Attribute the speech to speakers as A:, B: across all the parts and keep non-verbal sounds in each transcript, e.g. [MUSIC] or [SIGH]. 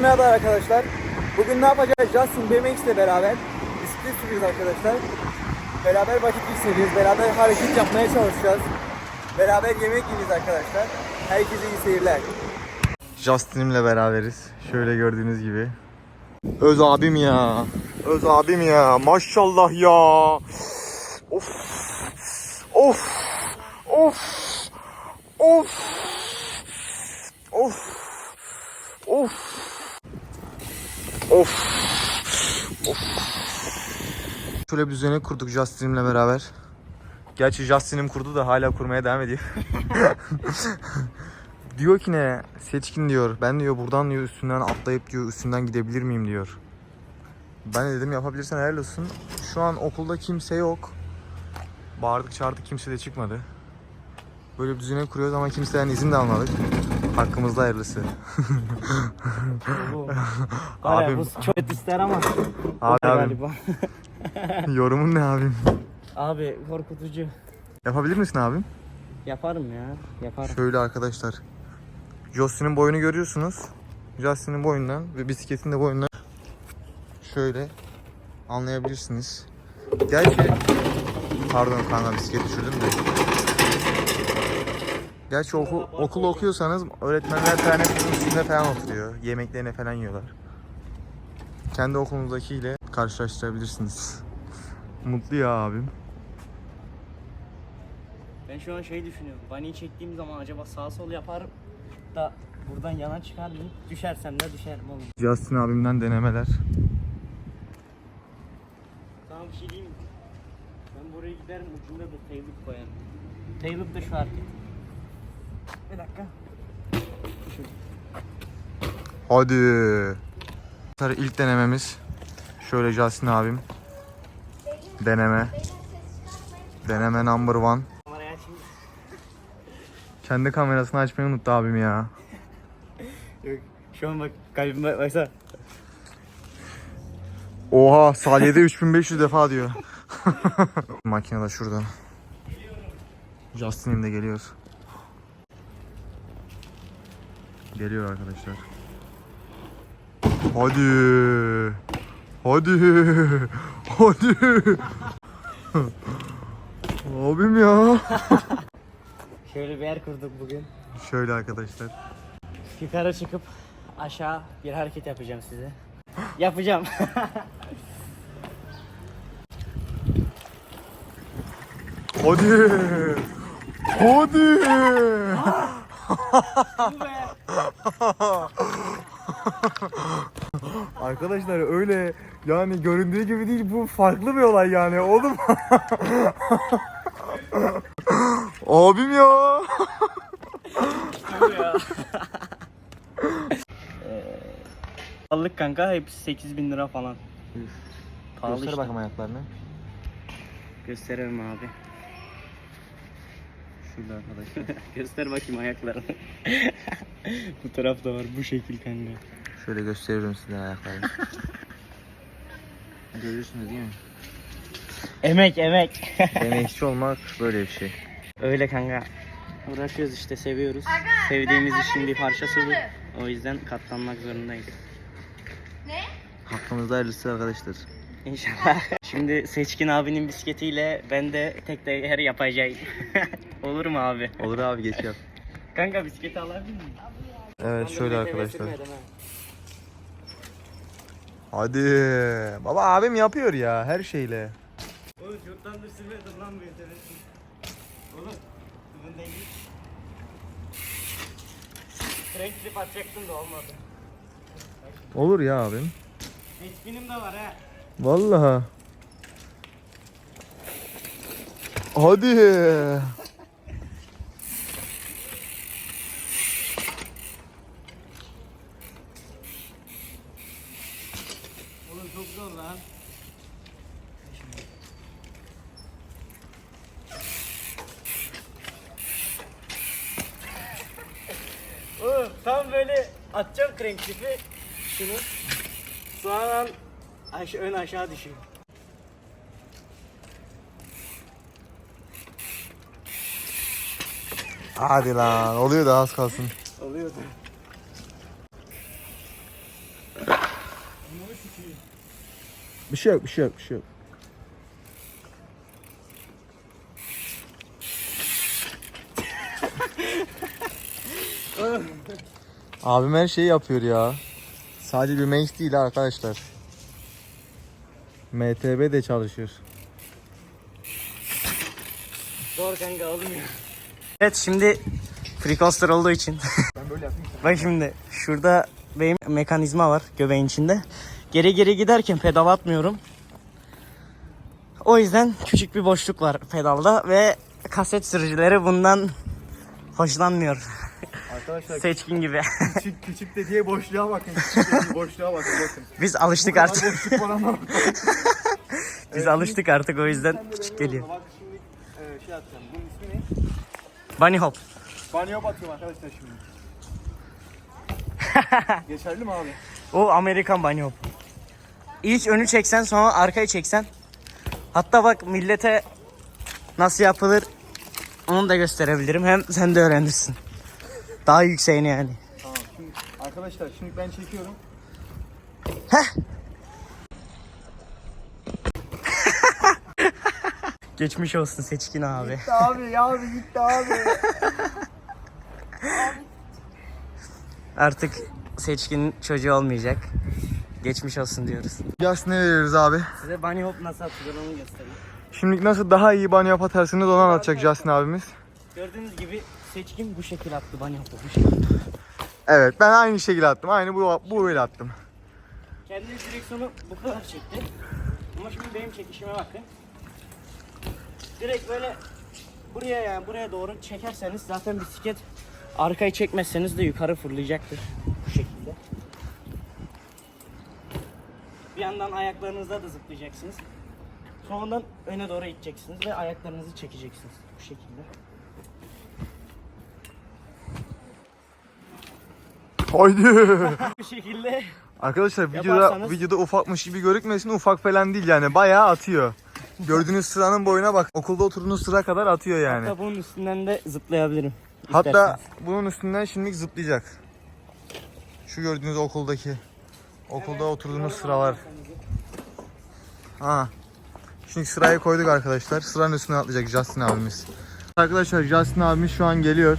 A: Merhaba arkadaşlar. Bugün ne yapacağız? Justin BMX ile beraber bisiklet sürüyoruz arkadaşlar. Beraber vakit geçireceğiz. Beraber hareket yapmaya çalışacağız. Beraber yemek yiyeceğiz arkadaşlar. Herkese iyi seyirler. Justin'imle beraberiz. Şöyle gördüğünüz gibi. Öz abim ya. Öz abim ya. Maşallah ya. Of. Of. Of. Of. Of. Of. Of. Of. Şöyle bir düzeni kurduk Justin'imle beraber. Gerçi Justin'im kurdu da hala kurmaya devam ediyor. [LAUGHS] diyor ki ne? Seçkin diyor. Ben diyor buradan diyor üstünden atlayıp diyor üstünden gidebilir miyim diyor. Ben de dedim yapabilirsen helal olsun. Şu an okulda kimse yok. Bağırdık çağırdık kimse de çıkmadı. Böyle bir düzene kuruyoruz ama kimseden izin de almadık. Hakkımızda hayırlısı. [LAUGHS]
B: Ya bu çok ister ama.
A: Abi,
B: galiba. [LAUGHS] [LAUGHS]
A: Yorumun ne abim?
B: Abi korkutucu.
A: Yapabilir misin abim?
B: Yaparım ya. Yaparım.
A: Şöyle arkadaşlar. Justin'in boyunu görüyorsunuz. Justin'in boyundan ve bisikletin de boyundan şöyle anlayabilirsiniz. Gerçi pardon kanka bisiklet düşürdüm de. Gerçi okul, okul okuyorsanız öğretmenler teneffüsün üstünde falan oturuyor. Yemeklerini falan yiyorlar. Kendi okulunuzdakiyle karşılaştırabilirsiniz. Mutlu ya abim.
B: Ben şu an şey düşünüyorum. Bunny'i çektiğim zaman acaba sağ sol yaparım da buradan yana çıkar mıyım? Düşersem de düşerim oğlum.
A: Justin abimden denemeler.
B: Sana bir şey diyeyim mi? Ben buraya giderim ucunda da tailloop koyarım. Tailloop da şu hareket. Bir dakika.
A: Hadi. İlk denememiz şöyle Justin abim. Deneme. Deneme number one. Kendi kamerasını açmayı unuttu abim ya.
B: Yok. Şu an bak kalbime baksana.
A: Oha saniyede [LAUGHS] 3500 defa diyor. [LAUGHS] Makine de şurada. Justin'im de geliyor. Geliyor arkadaşlar. Hadi. Hadi. [LAUGHS] Hadi. [LAUGHS] Abim ya. [LAUGHS]
B: Şöyle bir yer kurduk bugün.
A: Şöyle arkadaşlar.
B: Yukarı çıkıp aşağı bir hareket yapacağım size. [GASPS] yapacağım.
A: Hadi. Hadi. [LAUGHS] Arkadaşlar öyle yani göründüğü gibi değil bu farklı bir olay yani oğlum. [LAUGHS] Abim ya.
B: Allık kanka hepsi 8000 lira falan. Pahalı
A: Göster
B: işte.
A: bakalım ayaklarını.
B: Gösterelim abi.
A: Şurada arkadaşlar. [LAUGHS]
B: Göster bakayım ayaklarını. [LAUGHS] bu tarafta var bu şekil kanka.
A: Şöyle gösteriyorum size ayaklarını. [LAUGHS] Görüyorsunuz değil mi?
B: Emek emek.
A: Emekçi olmak böyle bir şey.
B: Öyle kanka. Uğraşıyoruz işte seviyoruz. Sevdiğimiz işin bir parçası bu. O yüzden katlanmak zorundayız.
A: Hakkımızda hayırlısı arkadaşlar.
B: İnşallah. Şimdi Seçkin abinin bisikletiyle ben de tek teker yapacağım. [LAUGHS] Olur mu abi?
A: Olur abi geç yap.
B: Kanka bisikleti alabilir miyim?
A: Evet şöyle arkadaşlar. Hadi. Baba abim yapıyor ya her şeyle.
B: Oğlum çoktandır sürmedim lan bu yeteneği. Oğlum bugün değil. Crank clip atacaktım da olmadı.
A: Olur ya abim.
B: Seçkinim de var ha.
A: Vallahi. Hadi.
B: Oğlum çok zor lan. Oğlum tam böyle atacağım crank clip'i şunu. Sonra aş ön aşağı düşüyor.
A: Hadi lan oluyor da az kalsın.
B: Oluyordu.
A: Bir şey yok, bir şey yok, bir şey yok. Abim her şeyi yapıyor ya. Sadece bir Max değil arkadaşlar. MTB de çalışıyor.
B: Zor kanka olmuyor. Evet şimdi free coaster olduğu için.
A: Ben böyle yapayım.
B: Bak şimdi şurada benim mekanizma var göbeğin içinde. Geri geri giderken pedal atmıyorum. O yüzden küçük bir boşluk var pedalda ve kaset sürücüleri bundan hoşlanmıyor.
A: Arkadaşlar
B: Seçkin gibi.
A: küçük küçük dediği boşluğa bakın. Küçük dediği boşluğa bakın bakın.
B: Biz alıştık
A: Bu
B: artık.
A: boşluk var ama. [LAUGHS]
B: Biz alıştık artık o yüzden küçük geliyor.
A: Bak şimdi e, şey atacağım. Bunun ismi ne?
B: Bunny hop.
A: Banyo batıyorum arkadaşlar şimdi. [LAUGHS] Geçerli mi abi?
B: O Amerikan bunny hop. İlk önü çeksen sonra arkayı çeksen. Hatta bak millete nasıl yapılır onu da gösterebilirim. Hem sen de öğrenirsin. Daha yükseğini yani.
A: Tamam şimdi arkadaşlar şimdi ben çekiyorum. [LAUGHS]
B: Geçmiş olsun seçkin abi.
A: Gitti abi ya abi gitti abi.
B: Artık seçkinin çocuğu olmayacak. Geçmiş olsun diyoruz.
A: Yas ne veriyoruz abi?
B: Size bunny hop nasıl atılır onu göstereyim.
A: Şimdi nasıl daha iyi banyo atarsınız onu anlatacak Justin abimiz.
B: Gördüğünüz gibi seçkin bu şekil attı bunny hop'u bu şekil.
A: Evet ben aynı şekilde attım. Aynı bu, bu böyle attım.
B: Kendi direksiyonu bu kadar çekti. Ama şimdi benim çekişime bakın. Direkt böyle buraya yani buraya doğru çekerseniz zaten bisiklet arkayı çekmezseniz de yukarı fırlayacaktır. Bu şekilde. Bir yandan ayaklarınızla da zıplayacaksınız. Sonradan öne doğru iteceksiniz ve ayaklarınızı çekeceksiniz. Bu şekilde.
A: Haydi. [LAUGHS]
B: Bu şekilde
A: Arkadaşlar videoda
B: Yaparsanız-
A: videoda ufakmış gibi görükmesin ufak falan değil yani bayağı atıyor. Gördüğünüz sıranın boyuna bak. Okulda oturduğunuz sıra kadar atıyor yani.
B: hatta bunun üstünden de zıplayabilirim.
A: Hatta
B: isterseniz.
A: bunun üstünden şimdi zıplayacak. Şu gördüğünüz okuldaki. Okulda oturduğunuz sıralar. Ha. Şimdi sıraya koyduk arkadaşlar. Sıranın üstüne atlayacak Justin abimiz. Arkadaşlar Justin abimiz şu an geliyor.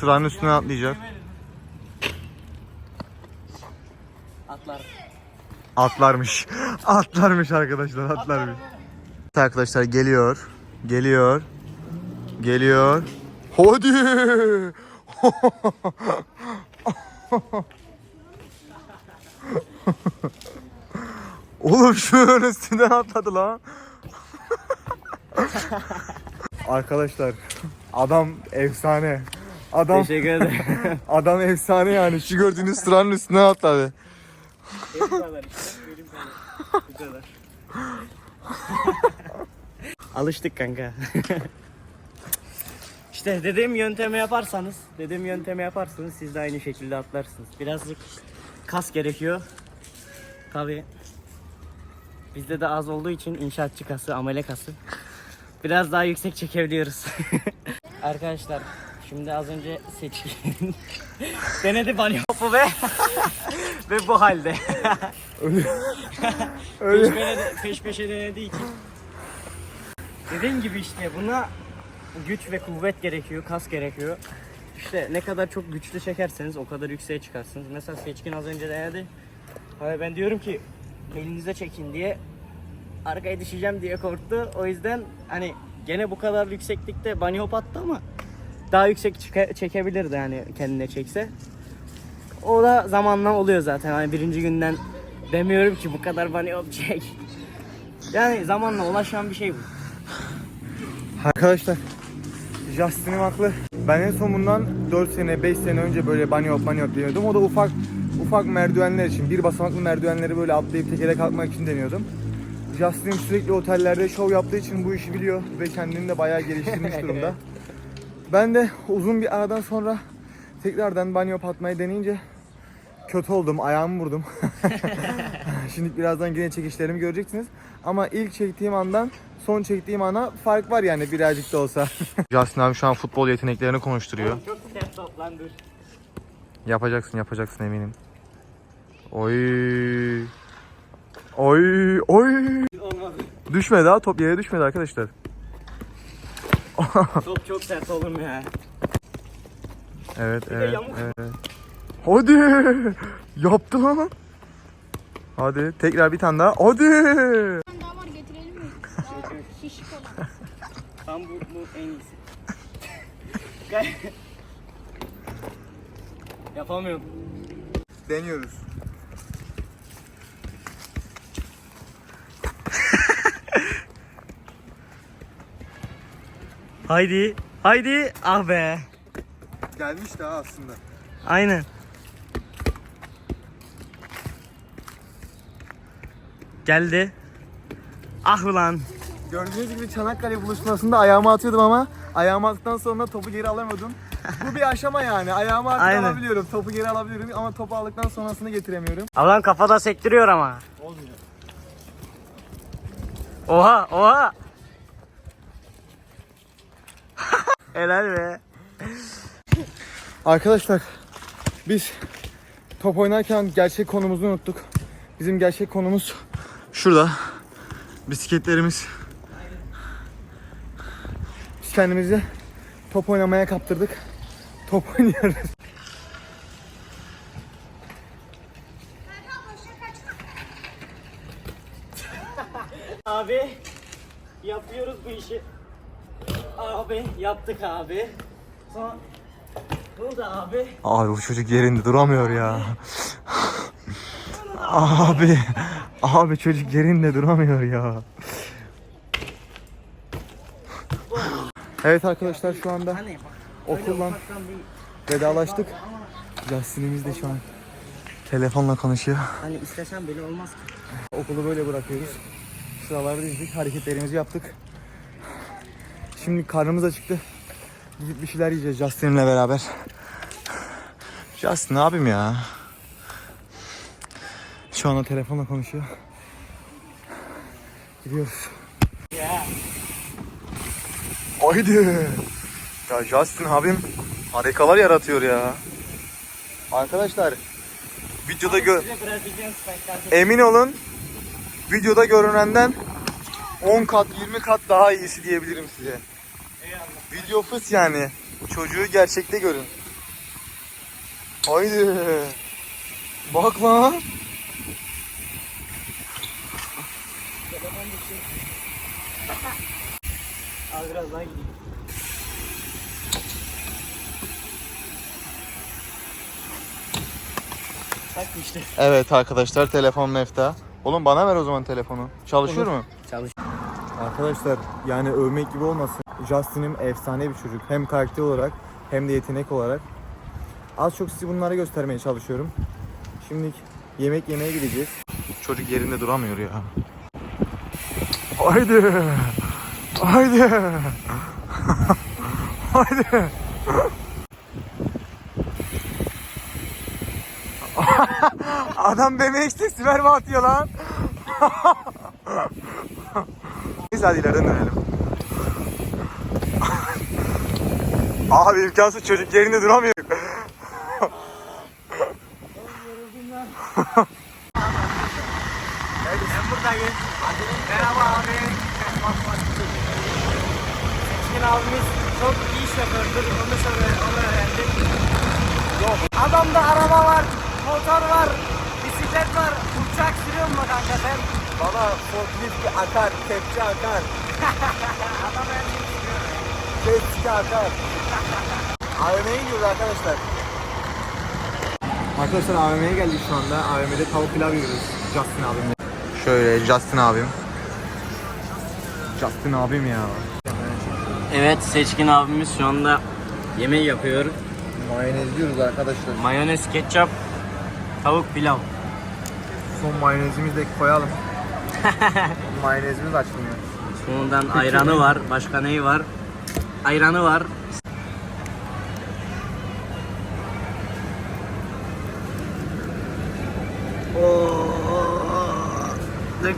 A: Sıranın üstüne atlayacak.
B: Atlar.
A: Atlarmış. [LAUGHS] Atlarmış arkadaşlar atlarmış. Arkadaşlar geliyor. Geliyor. Geliyor. Hadi. [LAUGHS] Oğlum şunun üstünden atladı lan. [LAUGHS] Arkadaşlar adam efsane. Adam
B: Teşekkür ederim.
A: adam efsane yani. Şu gördüğünüz sıranın üstüne atladı.
B: Bu kadar işte. Benim kadar. Bu kadar. Alıştık kanka. [LAUGHS] işte dediğim yöntemi yaparsanız, dediğim yöntemi yaparsanız siz de aynı şekilde atlarsınız. Birazcık kas gerekiyor. Tabi bizde de az olduğu için inşaatçı kası, amele kası. Biraz daha yüksek çekebiliyoruz. [LAUGHS] Arkadaşlar şimdi az önce seçkin [LAUGHS] denedi banyo hopu ve ve bu halde.
A: Öyle. [LAUGHS]
B: Peş, peşe, peş peşe denediği için. Dediğim gibi işte buna güç ve kuvvet gerekiyor, kas gerekiyor. İşte ne kadar çok güçlü çekerseniz o kadar yükseğe çıkarsınız. Mesela Seçkin az önce denedi. Hani ben diyorum ki elinize çekin diye arkaya düşeceğim diye korktu. O yüzden hani gene bu kadar yükseklikte bunny hop attı ama daha yüksek çıka- çekebilirdi hani kendine çekse. O da zamanla oluyor zaten. Hani birinci günden demiyorum ki bu kadar hop çek. [LAUGHS] Yani zamanla ulaşan bir şey bu.
A: Arkadaşlar Justin'im haklı. Ben en son bundan 4 sene 5 sene önce böyle bunny hop bunny hop deniyordum. O da ufak ufak merdivenler için. Bir basamaklı merdivenleri böyle atlayıp tekere kalkmak için deniyordum. Justin sürekli otellerde şov yaptığı için bu işi biliyor ve kendini de bayağı geliştirmiş [LAUGHS] durumda. Ben de uzun bir aradan sonra tekrardan bunny hop atmayı deneyince kötü oldum. Ayağımı vurdum. [LAUGHS] Şimdi birazdan yine çekişlerimi göreceksiniz. Ama ilk çektiğim andan son çektiğim ana fark var yani birazcık da olsa. [LAUGHS] Justin abi şu an futbol yeteneklerini konuşturuyor.
B: Çok sert toplandır.
A: Yapacaksın yapacaksın eminim. Oy. Oy. Oy.
B: Olmadı.
A: Düşmedi ha top yere düşmedi arkadaşlar.
B: Top çok sert oğlum ya.
A: Evet evet
B: yamuk.
A: evet. Hadi. [LAUGHS] Yaptı lan. Hadi tekrar bir tane daha. Hadi.
C: tane daha var getirelim mi? Daha şişik olan.
B: Tam bu, bu en iyisi. [LAUGHS] Yapamıyorum.
A: Deniyoruz. [LAUGHS]
B: Haydi. Haydi. Ah be.
A: Gelmiş daha aslında.
B: Aynen. Geldi. Ah ulan.
A: Gördüğünüz gibi Çanakkale buluşmasında ayağımı atıyordum ama ayağımı attıktan sonra topu geri alamıyordum. Bu bir aşama yani. Ayağımı artık
B: Aynen.
A: alabiliyorum. Topu geri alabiliyorum ama topu aldıktan sonrasını getiremiyorum.
B: Ablan kafada sektiriyor ama.
A: Olmuyor.
B: Oha oha. Helal be.
A: Arkadaşlar biz top oynarken gerçek konumuzu unuttuk. Bizim gerçek konumuz şurada. Bisikletlerimiz. Biz kendimizi top oynamaya kaptırdık. Top [LAUGHS] oynuyoruz.
B: Abi yapıyoruz bu işi. Abi yaptık abi. Sonra ne oldu abi?
A: Abi bu çocuk yerinde duramıyor ya. abi, abi çocuk yerinde duramıyor ya. Evet arkadaşlar şu anda
B: Hani
A: okuldan vedalaştık. Justin'imiz de şu an telefonla konuşuyor.
B: Hani istesen bile olmaz ki.
A: Okulu böyle bırakıyoruz. Sıralarda dizdik, hareketlerimizi yaptık. Şimdi karnımız acıktı. Gidip bir şeyler yiyeceğiz Justin'le beraber. Justin abim ya. Şu anda telefonla konuşuyor. Gidiyoruz.
B: Ya.
A: Haydi. Ya Justin abim harikalar yaratıyor ya. Arkadaşlar videoda gö
B: Size Brezilyan spike'lar
A: Emin olun videoda görünenden 10 kat 20 kat daha iyisi diyebilirim size. Fıs yani. Çocuğu gerçekte görün. Haydi. Bak lan.
B: Biraz daha gideyim. Bak işte.
A: Evet arkadaşlar telefon mefta. Oğlum bana ver o zaman telefonu. Çalışıyor mu?
B: Çalış.
A: Arkadaşlar yani övmek gibi olmasın. Justin'im efsane bir çocuk. Hem karakter olarak hem de yetenek olarak. Az çok sizi bunları göstermeye çalışıyorum. Şimdi yemek yemeye gideceğiz. Çocuk yerinde duramıyor ya. Haydi. Haydi. [LAUGHS] Haydi. [LAUGHS] Adam BMX'te siber mi atıyor lan? [LAUGHS] Biz hadi ileriden dönelim. Abi imkansız çocuk yerinde duramıyor.
B: Ben buradayım. Merhaba abi. Seçkin abimiz çok iyi şofördür. Onu sonra onu öğrendim. Yok. Adamda araba var, motor var, bisiklet var. Uçak sürüyor mu kanka sen?
A: Bana forklift akar, kepçe akar, [LAUGHS]
B: Adam her şeyi sürüyor.
A: kepçe akar. AVM'ye gidiyoruz arkadaşlar. Arkadaşlar AVM'ye geldik şu anda. AVM'de tavuk pilav yiyoruz. Justin abimle. Şöyle Justin abim. Justin abim ya.
B: Evet Seçkin abimiz şu anda yemeği yapıyor.
A: Mayonez diyoruz arkadaşlar.
B: Mayonez, ketçap, tavuk pilav.
A: Son mayonezimizi de koyalım. [LAUGHS] Mayonezimiz açılmıyor.
B: Sonundan ayranı var. Başka neyi var? Ayranı var.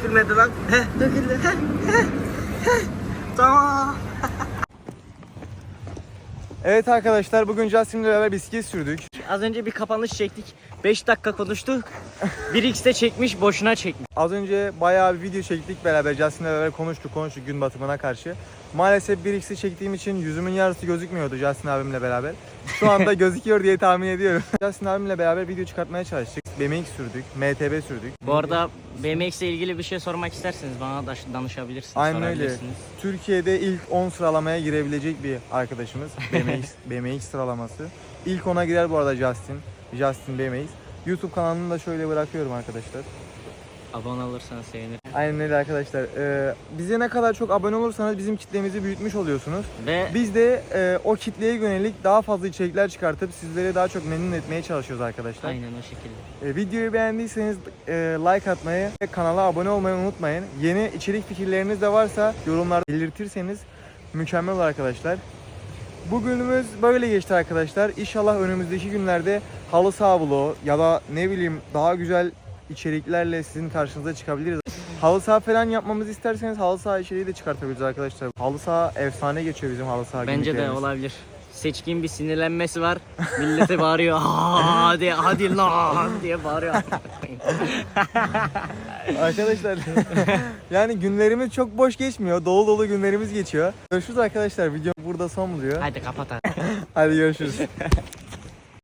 B: Dökülmedi lan. Heh, döküldü. Heh, heh, heh. Tamam.
A: Evet arkadaşlar bugün Justin'le beraber bisiklet sürdük.
B: az önce bir kapanış çektik. 5 dakika konuştuk. 1x'te çekmiş boşuna çekmiş.
A: Az önce bayağı bir video çektik beraber. Justin'le beraber konuştuk konuştuk gün batımına karşı. Maalesef 1x'i çektiğim için yüzümün yarısı gözükmüyordu Justin abimle beraber. Şu anda [LAUGHS] gözüküyor diye tahmin ediyorum. Justin abimle beraber video çıkartmaya çalıştık. BMX sürdük, MTB sürdük.
B: Bu arada BMX ile ilgili bir şey sormak isterseniz bana da danışabilirsiniz.
A: Aynen öyle.
B: sorabilirsiniz.
A: Türkiye'de ilk 10 sıralamaya girebilecek bir arkadaşımız. [LAUGHS] BMX, BMX sıralaması. İlk 10'a girer bu arada Justin. Justin BMX. YouTube kanalını da şöyle bırakıyorum arkadaşlar.
B: Abone olursanız sevinirim.
A: Aynen öyle arkadaşlar. Ee, bize ne kadar çok abone olursanız bizim kitlemizi büyütmüş oluyorsunuz.
B: Ve
A: Biz de e, o kitleye yönelik daha fazla içerikler çıkartıp sizleri daha çok memnun etmeye çalışıyoruz arkadaşlar.
B: aynen o şekilde.
A: E, videoyu beğendiyseniz e, like atmayı ve kanala abone olmayı unutmayın. Yeni içerik fikirleriniz de varsa yorumlarda belirtirseniz mükemmel olur arkadaşlar. Bugünümüz böyle geçti arkadaşlar. İnşallah önümüzdeki günlerde halı saha vlogu ya da ne bileyim daha güzel içeriklerle sizin karşınıza çıkabiliriz. Halı saha falan yapmamızı isterseniz halı saha içeriği de çıkartabiliriz arkadaşlar. Halı saha efsane geçiyor bizim halı saha
B: Bence de olabilir. Seçkin bir sinirlenmesi var. Millete bağırıyor. "Aa, [LAUGHS] Hadi hadi lan diye bağırıyor. [LAUGHS]
A: Arkadaşlar [LAUGHS] yani günlerimiz çok boş geçmiyor. Dolu dolu günlerimiz geçiyor. Görüşürüz arkadaşlar. Video burada son buluyor.
B: hadi kapat hadi.
A: Hadi görüşürüz.